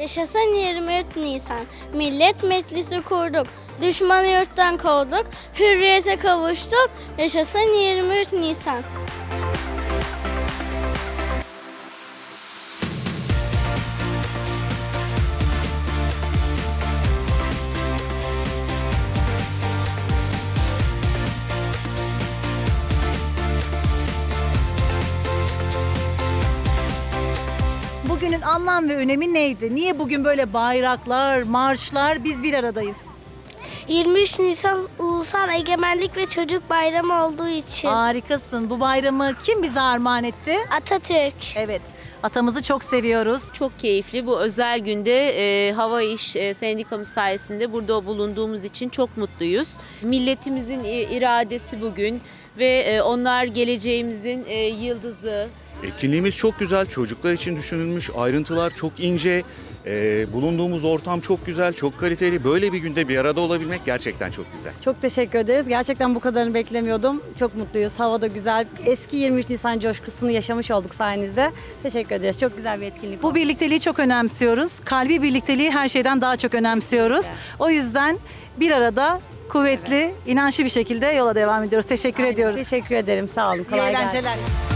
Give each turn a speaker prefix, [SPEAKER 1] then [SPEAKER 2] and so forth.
[SPEAKER 1] Yaşasın 23 Nisan. Millet Meclisi kurduk. Düşmanı yurttan kovduk. Hürriyete kavuştuk. Yaşasın 23 Nisan.
[SPEAKER 2] Bugünün anlam ve önemi neydi? Niye bugün böyle bayraklar, marşlar biz bir aradayız?
[SPEAKER 1] 23 Nisan Ulusal Egemenlik ve Çocuk Bayramı olduğu için.
[SPEAKER 2] Harikasın. Bu bayramı kim bize armağan etti?
[SPEAKER 1] Atatürk.
[SPEAKER 2] Evet. Atamızı çok seviyoruz.
[SPEAKER 3] Çok keyifli. Bu özel günde e, Hava İş e, Sendikamız sayesinde burada bulunduğumuz için çok mutluyuz. Milletimizin iradesi bugün ve e, onlar geleceğimizin e, yıldızı.
[SPEAKER 4] Etkinliğimiz çok güzel. Çocuklar için düşünülmüş. Ayrıntılar çok ince. Ee, bulunduğumuz ortam çok güzel, çok kaliteli. Böyle bir günde bir arada olabilmek gerçekten çok güzel.
[SPEAKER 5] Çok teşekkür ederiz. Gerçekten bu kadarını beklemiyordum. Çok mutluyuz. Hava da güzel. Eski 23 Nisan coşkusunu yaşamış olduk sayenizde. Teşekkür ederiz. Çok güzel bir etkinlik
[SPEAKER 2] Bu birlikteliği çok önemsiyoruz. Kalbi birlikteliği her şeyden daha çok önemsiyoruz. O yüzden bir arada kuvvetli, inançlı bir şekilde yola devam ediyoruz. Teşekkür
[SPEAKER 5] Aynen.
[SPEAKER 2] ediyoruz.
[SPEAKER 5] Teşekkür ederim. Sağ olun.
[SPEAKER 2] İyi
[SPEAKER 5] Kolay gelsin.
[SPEAKER 2] eğlenceler.